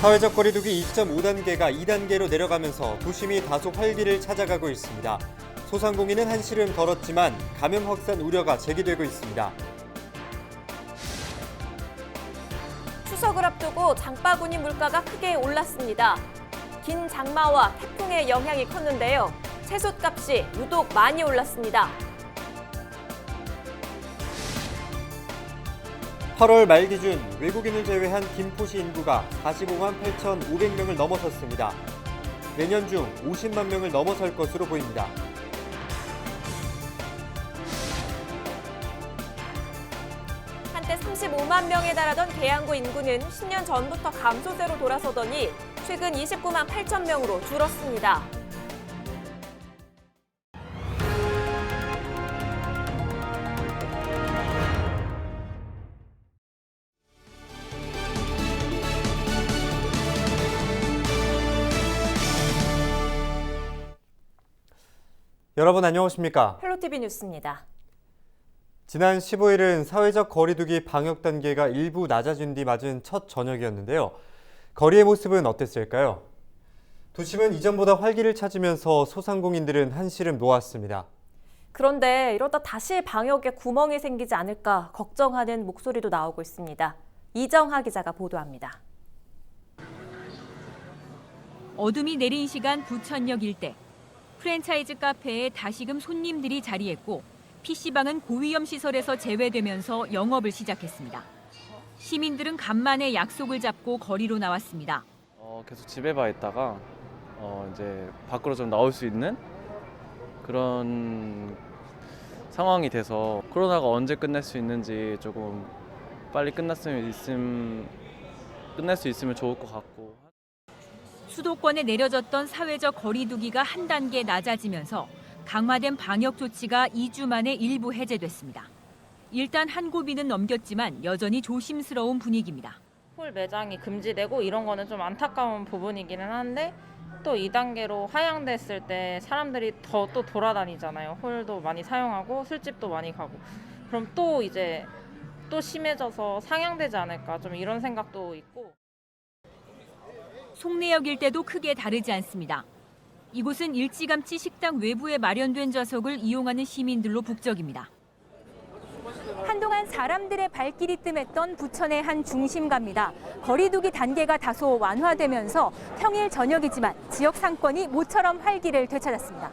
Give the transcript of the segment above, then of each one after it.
사회적 거리두기 2.5단계가 2단계로 내려가면서 도심이 다소 활기를 찾아가고 있습니다. 소상공인은 한시름 덜었지만 감염 확산 우려가 제기되고 있습니다. 추석을 앞두고 장바구니 물가가 크게 올랐습니다. 긴 장마와 태풍의 영향이 컸는데요. 채소값이 유독 많이 올랐습니다. 8월 말 기준 외국인을 제외한 김포시 인구가 45만 8,500명을 넘어섰습니다. 내년 중 50만 명을 넘어설 것으로 보입니다. 한때 35만 명에 달하던 계양구 인구는 10년 전부터 감소세로 돌아서더니 최근 29만 8천 명으로 줄었습니다. 여러분 안녕하십니까? 헬로티비 뉴스입니다. 지난 15일은 사회적 거리두기 방역 단계가 일부 낮아진 뒤 맞은 첫 저녁이었는데요. 거리의 모습은 어땠을까요? 도심은 이전보다 활기를 찾으면서 소상공인들은 한시름 놓았습니다. 그런데 이러다 다시 방역에 구멍이 생기지 않을까 걱정하는 목소리도 나오고 있습니다. 이정하 기자가 보도합니다. 어둠이 내린 시간 부천역 일대. 프랜차이즈 카페에 다시금 손님들이 자리했고 PC방은 고위험 시설에서 제외되면서 영업을 시작했습니다. 시민들은 간만에 약속을 잡고 거리로 나왔습니다. 어, 계속 집에만 있다가 어, 이제 밖으로 좀 나올 수 있는 그런 상황이 돼서 코로나가 언제 끝날 수 있는지 조금 빨리 끝났으면 있음 끝날 수 있으면 좋을 것 같고 수도권에 내려졌던 사회적 거리두기가 한 단계 낮아지면서 강화된 방역 조치가 2주 만에 일부 해제됐습니다. 일단 한 고비는 넘겼지만 여전히 조심스러운 분위기입니다. 홀 매장이 금지되고 이런 거는 좀 안타까운 부분이기는 한데 또 2단계로 하향됐을 때 사람들이 더 또 돌아다니잖아요. 홀도 많이 사용하고 술집도 많이 가고. 그럼 또 이제 또 심해져서 상향되지 않을까 좀 이런 생각도 있고. 송내역 일대도 크게 다르지 않습니다. 이곳은 일찌감치 식당 외부에 마련된 좌석을 이용하는 시민들로 북적입니다. 한동안 사람들의 발길이 뜸했던 부천의 한 중심가입니다. 거리두기 단계가 다소 완화되면서 평일 저녁이지만 지역 상권이 모처럼 활기를 되찾았습니다.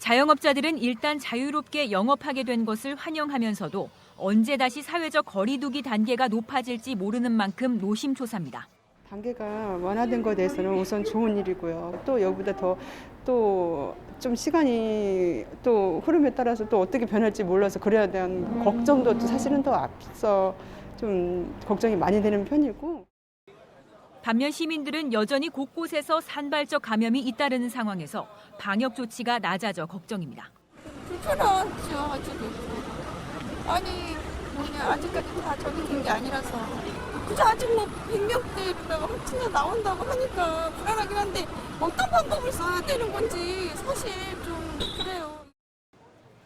자영업자들은 일단 자유롭게 영업하게 된 것을 환영하면서도 언제 다시 사회적 거리두기 단계가 높아질지 모르는 만큼 노심초사입니다. 단계가 완화된 것에 대해서는 우선 좋은 일이고요. 또 여기보다 더 또 좀 시간이 또 흐름에 따라서 또 어떻게 변할지 몰라서 그래야 대한 걱정도 또 사실은 더 앞서 좀 걱정이 많이 되는 편이고. 반면 시민들은 여전히 곳곳에서 산발적 감염이 잇따르는 상황에서 방역 조치가 낮아져 걱정입니다. 불편하죠 지금 아니 뭐냐 아직까지 다 정해진 게 아니라서 그저 아직 뭐 100명대로다가 확진자 나온다고 하니까 불안하긴 한데 어떤 방법을 써야 되는 건지 사실 좀 그래요.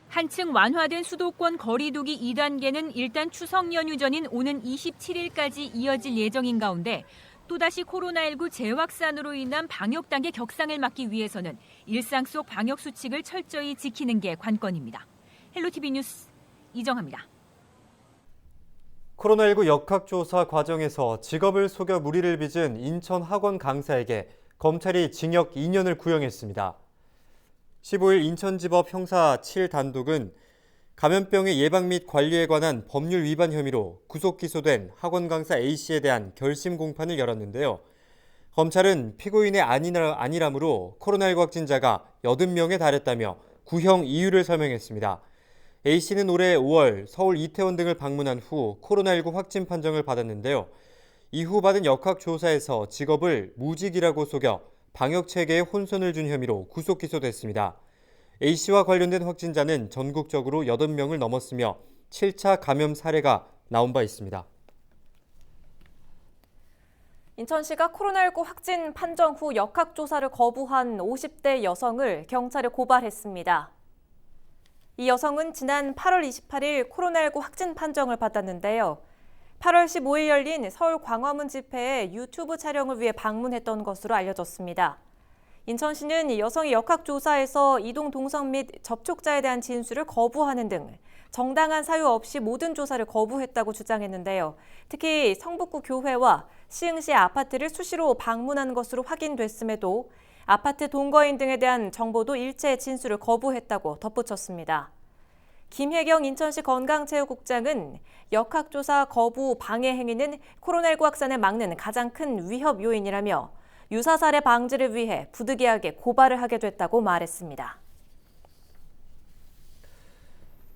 한층 완화된 수도권 거리두기 2단계는 일단 추석 연휴 전인 오는 27일까지 이어질 예정인 가운데 또다시 코로나19 재확산으로 인한 방역 단계 격상을 막기 위해서는 일상 속 방역 수칙을 철저히 지키는 게 관건입니다. 헬로티비 뉴스 이정합니다. 코로나19 역학조사 과정에서 직업을 속여 무리를 빚은 인천 학원 강사에게 검찰이 징역 2년을 구형했습니다. 15일 인천지법 형사 7단독은 감염병의 예방 및 관리에 관한 법률 위반 혐의로 구속 기소된 학원 강사 A씨에 대한 결심 공판을 열었는데요. 검찰은 피고인의 아니라, 아니람으로 코로나19 확진자가 80명에 달했다며 구형 이유를 설명했습니다. A씨는 올해 5월 서울 이태원 등을 방문한 후 코로나19 확진 판정을 받았는데요. 이후 받은 역학조사에서 직업을 무직이라고 속여 방역체계에 혼선을 준 혐의로 구속 기소됐습니다. A씨와 관련된 확진자는 전국적으로 80명을 넘었으며 7차 감염 사례가 나온 바 있습니다. 인천시가 코로나19 확진 판정 후 역학조사를 거부한 50대 여성을 경찰에 고발했습니다. 이 여성은 지난 8월 28일 코로나19 확진 판정을 받았는데요. 8월 15일 열린 서울 광화문 집회에 유튜브 촬영을 위해 방문했던 것으로 알려졌습니다. 인천시는 여성의 역학조사에서 이동 동선 및 접촉자에 대한 진술을 거부하는 등 정당한 사유 없이 모든 조사를 거부했다고 주장했는데요. 특히 성북구 교회와 시흥시 아파트를 수시로 방문한 것으로 확인됐음에도 아파트 동거인 등에 대한 정보도 일체 진술을 거부했다고 덧붙였습니다. 김혜경 인천시 건강체육국장은 역학조사 거부 방해 행위는 코로나19 확산을 막는 가장 큰 위협 요인이라며 유사 사례 방지를 위해 부득이하게 고발을 하게 됐다고 말했습니다.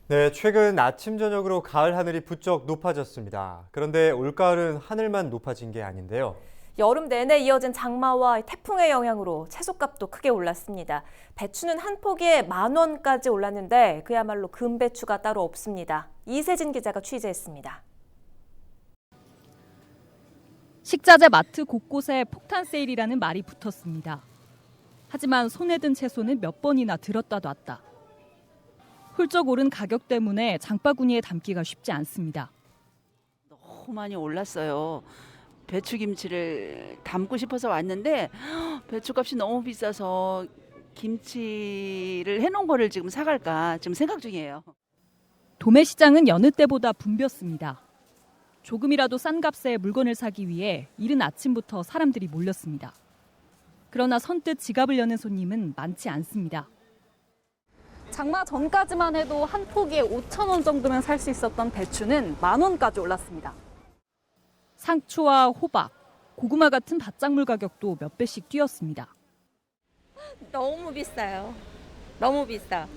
네, 최근 아침 저녁으로 가을 하늘이 부쩍 높아졌습니다. 그런데 올가을은 하늘만 높아진 게 아닌데요. 여름 내내 이어진 장마와 태풍의 영향으로 채소값도 크게 올랐습니다. 배추는 한 포기에 만 원까지 올랐는데 그야말로 금배추가 따로 없습니다. 이세진 기자가 취재했습니다. 식자재 마트 곳곳에 폭탄 세일이라는 말이 붙었습니다. 하지만 손에 든 채소는 몇 번이나 들었다 놨다. 훌쩍 오른 가격 때문에 장바구니에 담기가 쉽지 않습니다. 너무 많이 올랐어요. 배추김치를 담고 싶어서 왔는데 배추값이 너무 비싸서 김치를 해놓은 거를 지금 사갈까 지금 생각 중이에요. 도매 시장은 여느 때보다 붐볐습니다. 조금이라도 싼 값에 물건을 사기 위해 이른 아침부터 사람들이 몰렸습니다. 그러나 선뜻 지갑을 여는 손님은 많지 않습니다. 장마 전까지만 해도 한 포기에 5천 원 정도면 살 수 있었던 배추는 만 원까지 올랐습니다. 상추와 호박, 고구마 같은 밭작물 가격도 몇 배씩 뛰었습니다. 너무 비싸요. 너무 비싸.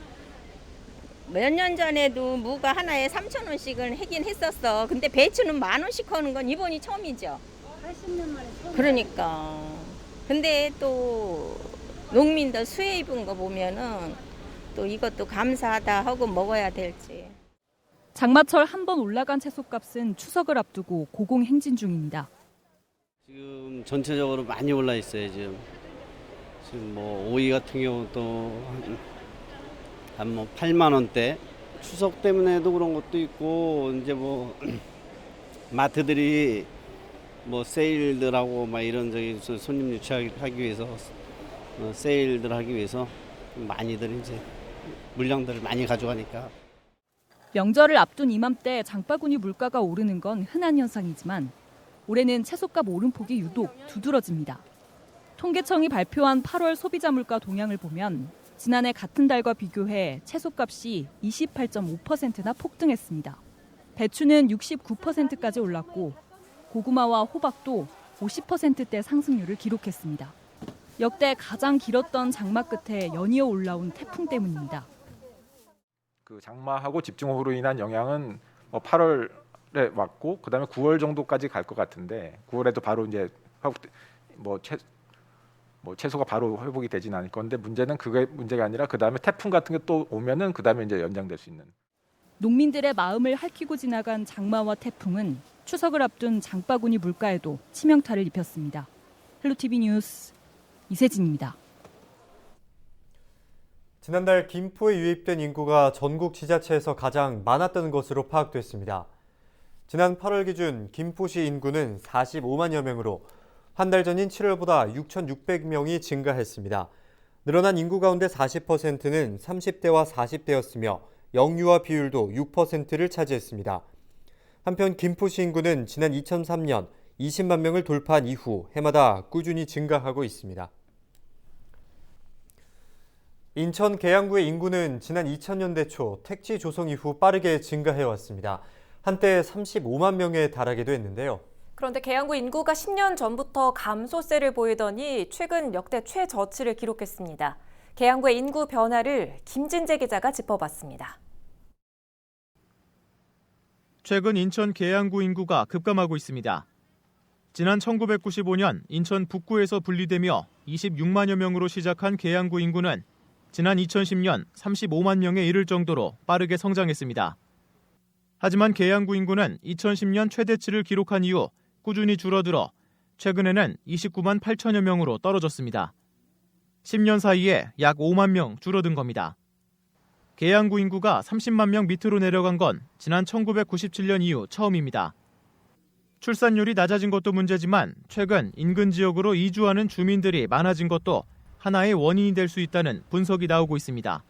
몇 년 전에도 무가 하나에 3천 원씩은 하긴 했었어. 근데 배추는 만 원씩 하는 건 이번이 처음이죠. 80년 만에 처음. 그러니까. 근데 또 농민들 수해 입은 거 보면은 또 이것도 감사하다 하고 먹어야 될지. 장마철 한 번 올라간 채소값은 추석을 앞두고 고공행진 중입니다. 지금 전체적으로 많이 올라 있어요 지금. 지금 뭐 오이 같은 경우도 한뭐 8만 원대. 추석 때문에도 그런 것도 있고 이제 뭐 마트들이 뭐 세일들하고 막 이런 저기 손님 유치하기 위해서 어, 세일들 하기 위해서 많이들 이제 물량들을 많이 가져가니까. 명절을 앞둔 이맘때 장바구니 물가가 오르는 건 흔한 현상이지만 올해는 채소값 오름폭이 유독 두드러집니다. 통계청이 발표한 8월 소비자 물가 동향을 보면 지난해 같은 달과 비교해 채소값이 28.5%나 폭등했습니다. 배추는 69%까지 올랐고 고구마와 호박도 50%대 상승률을 기록했습니다. 역대 가장 길었던 장마 끝에 연이어 올라온 태풍 때문입니다. 그 장마하고 집중호우로 인한 영향은 뭐 8월에 왔고 그다음에 9월 정도까지 갈 것 같은데 9월에도 바로 이제 뭐 채, 뭐 채소가 바로 회복이 되진 않을 건데 문제는 그게 문제가 아니라 그다음에 태풍 같은 게 또 오면은 그다음에 이제 연장될 수 있는 농민들의 마음을 핥히고 지나간 장마와 태풍은 추석을 앞둔 장바구니 물가에도 치명타를 입혔습니다. 헬로티비 뉴스 이세진입니다. 지난달 김포에 유입된 인구가 전국 지자체에서 가장 많았던 것으로 파악됐습니다. 지난 8월 기준 김포시 인구는 45만여 명으로 한 달 전인 7월보다 6,600명이 증가했습니다. 늘어난 인구 가운데 40%는 30대와 40대였으며 영유아 비율도 6%를 차지했습니다. 한편 김포시 인구는 지난 2003년 20만 명을 돌파한 이후 해마다 꾸준히 증가하고 있습니다. 인천 계양구의 인구는 지난 2000년대 초 택지 조성 이후 빠르게 증가해 왔습니다. 한때 35만 명에 달하기도 했는데요. 그런데 계양구 인구가 10년 전부터 감소세를 보이더니 최근 역대 최저치를 기록했습니다. 계양구의 인구 변화를 김진재 기자가 짚어봤습니다. 최근 인천 계양구 인구가 급감하고 있습니다. 지난 1995년 인천 북구에서 분리되며 26만여 명으로 시작한 계양구 인구는 지난 2010년 35만 명에 이를 정도로 빠르게 성장했습니다. 하지만 계양구 인구는 2010년 최대치를 기록한 이후 꾸준히 줄어들어 최근에는 29만 8천여 명으로 떨어졌습니다. 10년 사이에 약 5만 명 줄어든 겁니다. 계양구 인구가 30만 명 밑으로 내려간 건 지난 1997년 이후 처음입니다. 출산율이 낮아진 것도 문제지만 최근 인근 지역으로 이주하는 주민들이 많아진 것도 하나의 원인이 될 수 있다는 분석이 나오고 있습니다.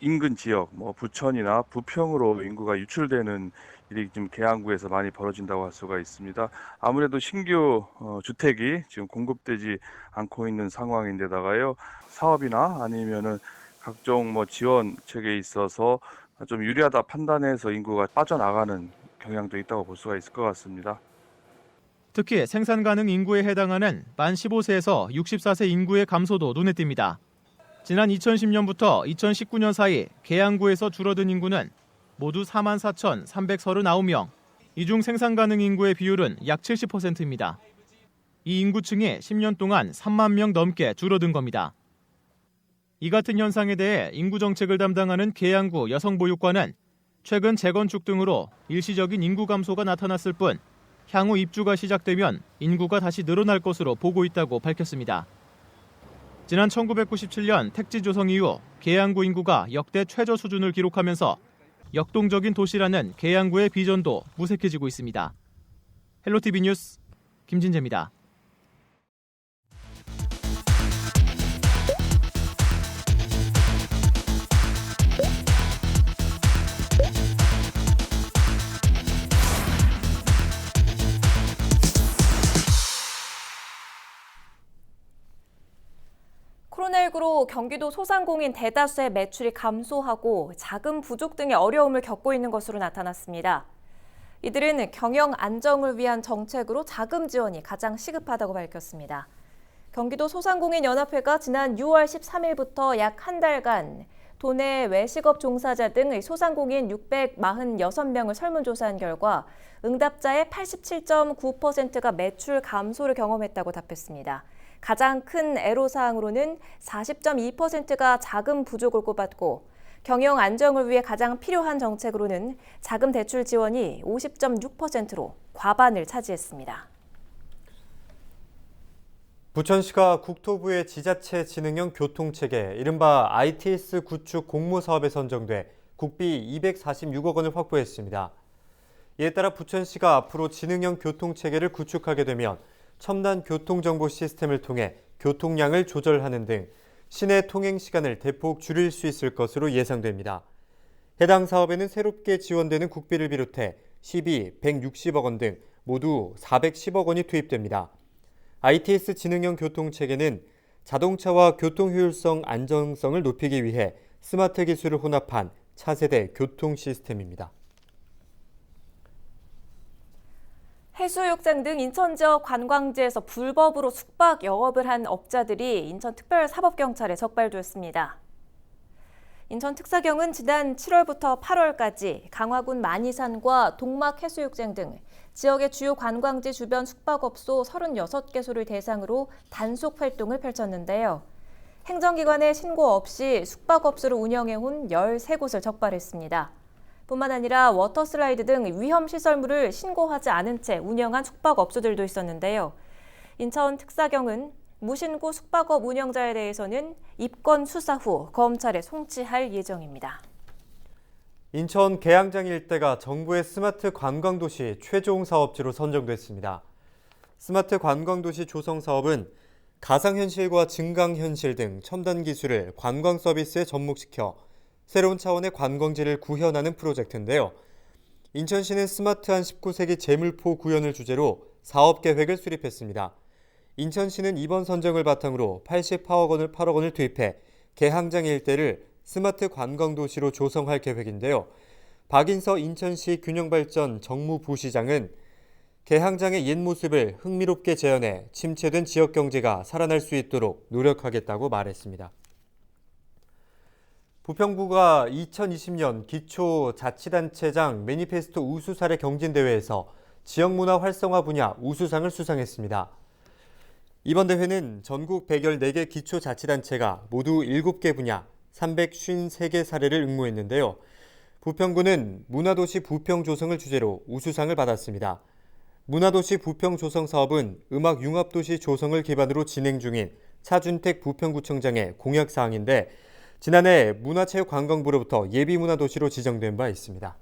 인근 지역, 뭐 부천이나 부평으로 인구가 유출되는 일이 지금 계양구에서 많이 벌어진다고 할 수가 있습니다. 아무래도 신규 어, 주택이 지금 공급되지 않고 있는 상황인데다가요 사업이나 아니면은 각종 뭐 지원책에 있어서 좀 유리하다 판단해서 인구가 빠져나가는 경향도 있다고 볼 수가 있을 것 같습니다. 특히 생산 가능 인구에 해당하는 만 15세에서 64세 인구의 감소도 눈에 띕니다. 지난 2010년부터 2019년 사이 계양구에서 줄어든 인구는 모두 4만 4,339명. 이 중 생산 가능 인구의 비율은 약 70%입니다. 이 인구층이 10년 동안 3만 명 넘게 줄어든 겁니다. 이 같은 현상에 대해 인구 정책을 담당하는 계양구 여성보육관은 최근 재건축 등으로 일시적인 인구 감소가 나타났을 뿐 향후 입주가 시작되면 인구가 다시 늘어날 것으로 보고 있다고 밝혔습니다. 지난 1997년 택지 조성 이후 계양구 인구가 역대 최저 수준을 기록하면서 역동적인 도시라는 계양구의 비전도 무색해지고 있습니다. 헬로티비 뉴스 김진재입니다. 코로나19로 경기도 소상공인 대다수의 매출이 감소하고 자금 부족 등의 어려움을 겪고 있는 것으로 나타났습니다. 이들은 경영 안정을 위한 정책으로 자금 지원이 가장 시급하다고 밝혔습니다. 경기도 소상공인 연합회가 지난 6월 13일부터 약 한 달간 도내 외식업 종사자 등 소상공인 646명을 설문조사한 결과 응답자의 87.9%가 매출 감소를 경험했다고 답했습니다. 가장 큰 애로사항으로는 40.2%가 자금 부족을 꼽았고 경영 안정을 위해 가장 필요한 정책으로는 자금 대출 지원이 50.6%로 과반을 차지했습니다. 부천시가 국토부의 지자체 진흥형 교통체계 이른바 ITS 구축 공모사업에 선정돼 국비 246억 원을 확보했습니다. 이에 따라 부천시가 앞으로 진흥형 교통체계를 구축하게 되면 첨단 교통정보 시스템을 통해 교통량을 조절하는 등 시내 통행 시간을 대폭 줄일 수 있을 것으로 예상됩니다. 해당 사업에는 새롭게 지원되는 국비를 비롯해 시비 160억 원 등 모두 410억 원이 투입됩니다. ITS 지능형 교통체계는 자동차와 교통 효율성 안정성을 높이기 위해 스마트 기술을 혼합한 차세대 교통 시스템입니다. 해수욕장 등 인천 지역 관광지에서 불법으로 숙박 영업을 한 업자들이 인천특별사법경찰에 적발됐습니다. 인천특사경은 지난 7월부터 8월까지 강화군 만이산과 동막 해수욕장 등 지역의 주요 관광지 주변 숙박업소 36개소를 대상으로 단속 활동을 펼쳤는데요. 행정기관의 신고 없이 숙박업소를 운영해온 13곳을 적발했습니다. 뿐만 아니라 워터슬라이드 등 위험 시설물을 신고하지 않은 채 운영한 숙박업소들도 있었는데요. 인천 특사경은 무신고 숙박업 운영자에 대해서는 입건 수사 후 검찰에 송치할 예정입니다. 인천 계양장 일대가 정부의 스마트 관광도시 최종 사업지로 선정됐습니다. 스마트 관광도시 조성 사업은 가상현실과 증강현실 등 첨단 기술을 관광 서비스에 접목시켜 새로운 차원의 관광지를 구현하는 프로젝트인데요. 인천시는 스마트한 19세기 재물포 구현을 주제로 사업 계획을 수립했습니다. 인천시는 이번 선정을 바탕으로 88억 원을 8억 원을 투입해 개항장 일대를 스마트 관광 도시로 조성할 계획인데요. 박인서 인천시 균형발전 정무부시장은 개항장의 옛 모습을 흥미롭게 재현해 침체된 지역 경제가 살아날 수 있도록 노력하겠다고 말했습니다. 부평구가 2020년 기초자치단체장 매니페스토 우수 사례 경진대회에서 지역문화 활성화 분야 우수상을 수상했습니다. 이번 대회는 전국 114개 기초자치단체가 모두 7개 분야 353개 사례를 응모했는데요. 부평구는 문화도시 부평 조성을 주제로 우수상을 받았습니다. 문화도시 부평 조성 사업은 음악 융합도시 조성을 기반으로 진행 중인 차준택 부평구청장의 공약 사항인데 지난해 문화체육관광부로부터 예비문화도시로 지정된 바 있습니다.